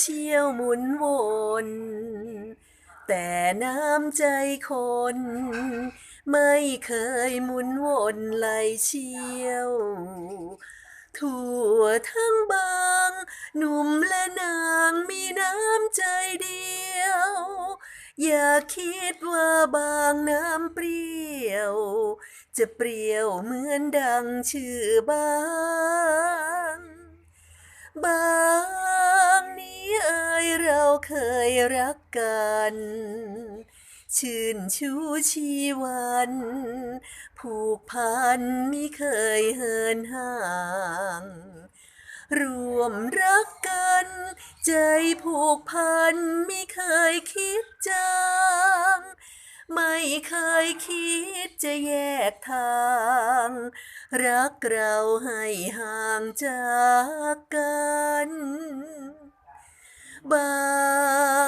เชี่ยวหมุนวนแต่น้ำใจคน ไม่เคยหมุนวนไหลเชี่ยว ทั่วทั้งบาง หนุ่มและนางมีน้ำใจเดียว อย่าคิดว่าบางน้ำเปรี้ยว จะเปรี้ยวเหมือนดังชื่อบาง บาง เราเคยรักกัน ชื่นชูชีวัน ผูกพันมิเคยเหินห่าง รวมรักกัน ใจผูกพันมิเคยคิดจางไม่เคยคิดจะแยกทาง รักเราให้ห่างจากกัน บา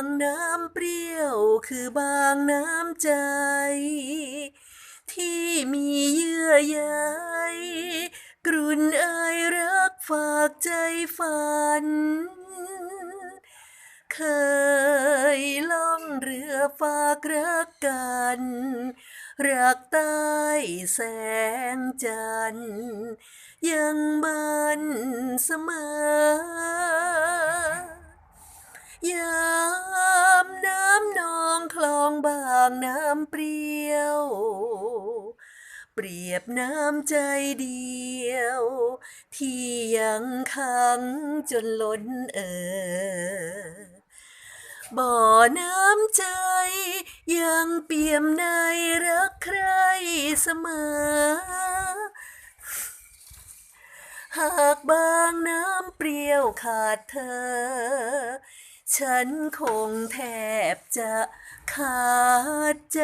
งน้ำเปรี้ยวคือบางน้ำใจ ที่มีเยื่อใยกรุ่นอ่ยรักฝากใจฝัน เคยล่องเรือฝากรักกัน รักใต้แสงจันทร์ยังมันเสมอามน้ำนองคลองบางน้ำเปรี้ยว เปรียบน้ำใจเดียว ที่ยังขังจนล้นเออบ่อน้ำใจ ยังเปี่ยมในรักใครเสมอ หากบางน้ำเปรี้ยวขาดเธอ ฉันคงแทบจะขาดใจ